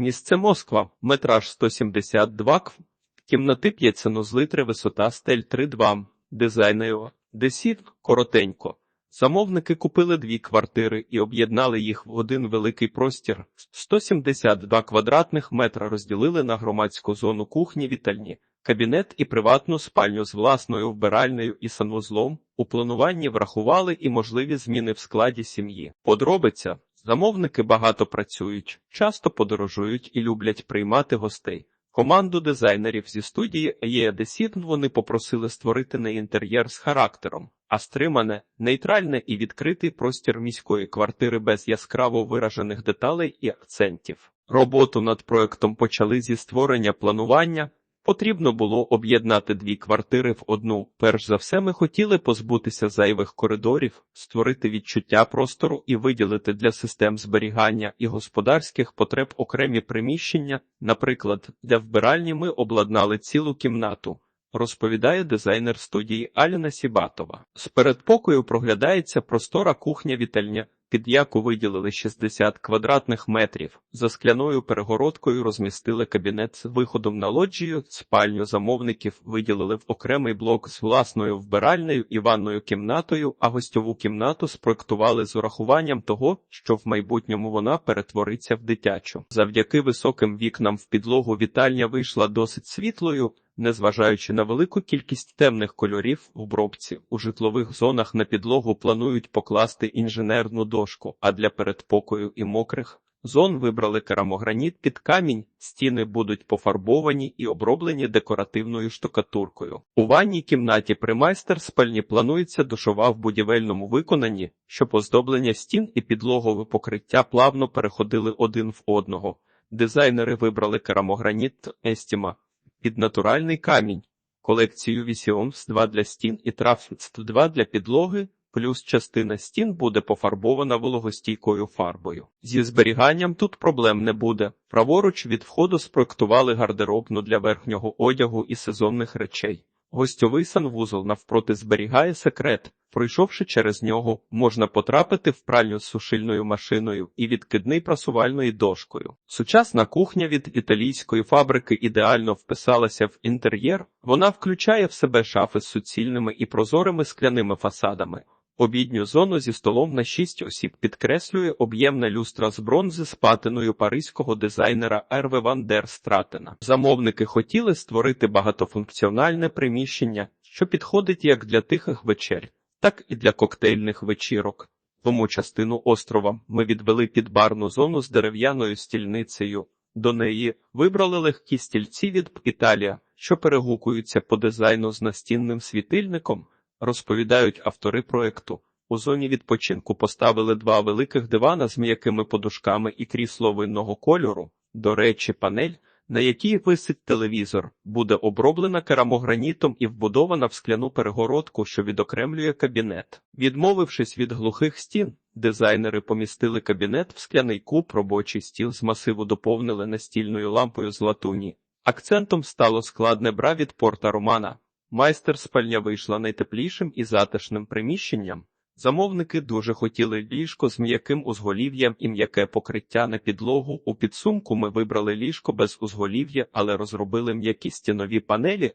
Місце Москва, метраж 172 кв. Кімнати 5 санузли 3 висота стель 3-2. Дизайнево. Десіт коротенько. Замовники купили дві квартири і об'єднали їх в один великий простір. 172 квадратних метра розділили на громадську зону кухні вітальні, кабінет і приватну спальню з власною вбиральнею і санвузлом. У плануванні врахували і можливі зміни в складі сім'ї. Подробиця. Замовники багато працюють, часто подорожують і люблять приймати гостей. Команду дизайнерів зі студії «Є вони попросили створити не інтер'єр з характером, а стримане, нейтральне і відкритий простір міської квартири без яскраво виражених деталей і акцентів. Роботу над проектом почали зі створення планування. Потрібно було об'єднати дві квартири в одну. Перш за все, ми хотіли позбутися зайвих коридорів, створити відчуття простору і виділити для систем зберігання і господарських потреб окремі приміщення. Наприклад, для вбиральні ми обладнали цілу кімнату. Розповідає дизайнер студії Аліна Сібатова. З передпокою проглядається простора кухня-вітальня, під яку виділили 60 квадратних метрів. За скляною перегородкою розмістили кабінет з виходом на лоджію, спальню замовників виділили в окремий блок з власною вбиральнею і ванною кімнатою, а гостьову кімнату спроектували з урахуванням того, що в майбутньому вона перетвориться в дитячу. Завдяки високим вікнам в підлогу вітальня вийшла досить світлою. Незважаючи на велику кількість темних кольорів в бробці, у житлових зонах на підлогу планують покласти інженерну дошку, а для передпокою і мокрих зон вибрали керамограніт під камінь, стіни будуть пофарбовані і оброблені декоративною штукатуркою. У ванній кімнаті при майстер-спальні планується душова в будівельному виконанні, щоб оздоблення стін і підлогове покриття плавно переходили один в одного. Дизайнери вибрали керамограніт Естіма під натуральний камінь, колекцію Вісіомс 2 для стін і Трафіц 2 для підлоги, плюс частина стін буде пофарбована вологостійкою фарбою. Зі зберіганням тут проблем не буде. Праворуч від входу спроектували гардеробну для верхнього одягу і сезонних речей. Гостьовий санвузол навпроти зберігає секрет. Пройшовши через нього, можна потрапити в пральню з сушильною машиною і відкидний прасувальною дошкою. Сучасна кухня від італійської фабрики ідеально вписалася в інтер'єр. Вона включає в себе шафи з суцільними і прозорими скляними фасадами. Обідню зону зі столом на шість осіб підкреслює об'ємна люстра з бронзи з патиною паризького дизайнера Ерве Ван дер Стратена. Замовники хотіли створити багатофункціональне приміщення, що підходить як для тихих вечер, так і для коктейльних вечірок. Тому частину острова ми відвели під барну зону з дерев'яною стільницею. До неї вибрали легкі стільці від Італія, що перегукуються по дизайну з настінним світильником. Розповідають автори проекту. У зоні відпочинку поставили два великих дивана з м'якими подушками і крісло винного кольору. До речі, панель, на якій висить телевізор, буде оброблена керамогранітом і вбудована в скляну перегородку, що відокремлює кабінет. Відмовившись від глухих стін, дизайнери помістили кабінет в скляний куб, робочий стіл з масиву доповнили настільною лампою з латуні. Акцентом стало складне бра від порта Романа. Майстер спальня вийшла найтеплішим і затишним приміщенням. Замовники дуже хотіли ліжко з м'яким узголів'ям і м'яке покриття на підлогу. У підсумку ми вибрали ліжко без узголів'я, але розробили м'які стінові панелі,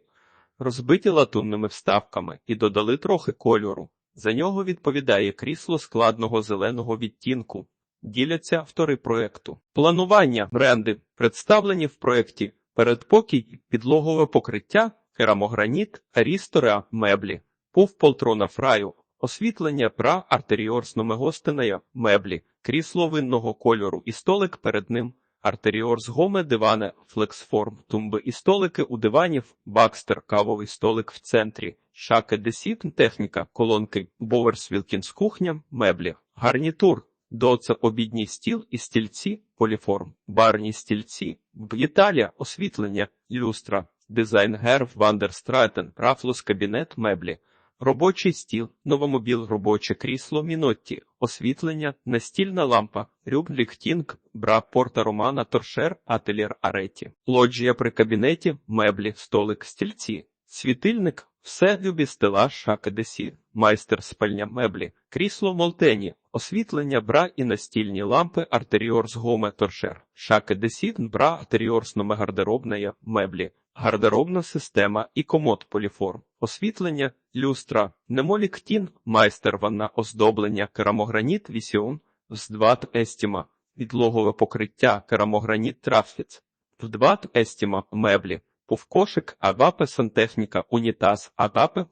розбиті латунними вставками, і додали трохи кольору. За нього відповідає крісло складного зеленого відтінку. Діляться автори проекту. Планування бренди представлені в проєкті передпокій, підлогове покриття керамограніт, рістора, меблі, пув полтрона фраю, освітлення пра артеріорс гостинея, меблі, крісло винного кольору і столик перед ним, артеріорс гоме диване, флексформ, тумби і столики у диванів, бакстер, кавовий столик в центрі, шаке десітн техніка, колонки, боверс Вілкінс кухня, меблі, гарнітур, доце обідній стіл і стільці, поліформ, барні стільці, в Італія, освітлення, люстра, дизайн Герв Вандерстратен, Рафлус кабінет меблі, робочий стіл, новомобіл, робоче крісло, мінотті, освітлення, настільна лампа, рюб ліхтінг, бра порта Романа, торшер, ателєр Ареті, лоджія при кабінеті, меблі, столик, стільці, світильник, все любі стелаж, шака десі, майстер спальня меблі, крісло Молтені, освітлення бра і настільні лампи артеріорс гоме торшер, шаки десітн бра артеріорс номе гардеробная, меблі, гардеробна система і комод поліформ, освітлення, люстра, немолік тін, майстер ванна, оздоблення, керамограніт, вісіон, здват естіма, підлогове покриття, керамограніт трафіц, вдват естіма, меблі, повкошик, агапе сантехніка, унітаз, агапе,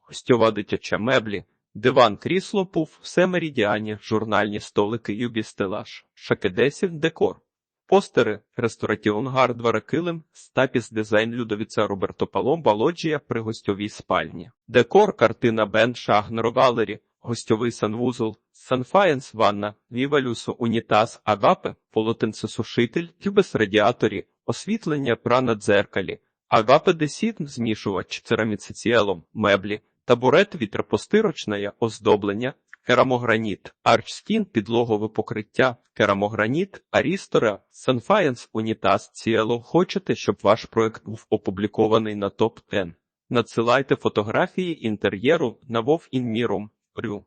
гостьова дитяча меблі, диван, крісло, пуф, все меридіані, журнальні столики, юбі шакедесів, декор. Постери, рестораціон гардвара килим, стапіс дизайн Людовіца Роберто Паломба, лоджія при гостьовій спальні. Декор, картина Бен Шагнер Галері, гостьовий санвузол, санфаєнс ванна, вівалюсу, унітаз, агапе, полотенцесушитель, тюбес радіаторі, освітлення прана дзеркалі, агапе десітн, змішувач, цераміцеціелом, меблі, табурет вітропостирочне, оздоблення, керамограніт, арчстін, підлогове покриття, керамограніт, арістора, санфаєнс, унітаз, ціело. Хочете, щоб ваш проект був опублікований на топ 10 Надсилайте фотографії інтер'єру на Вов Інміром. Рю.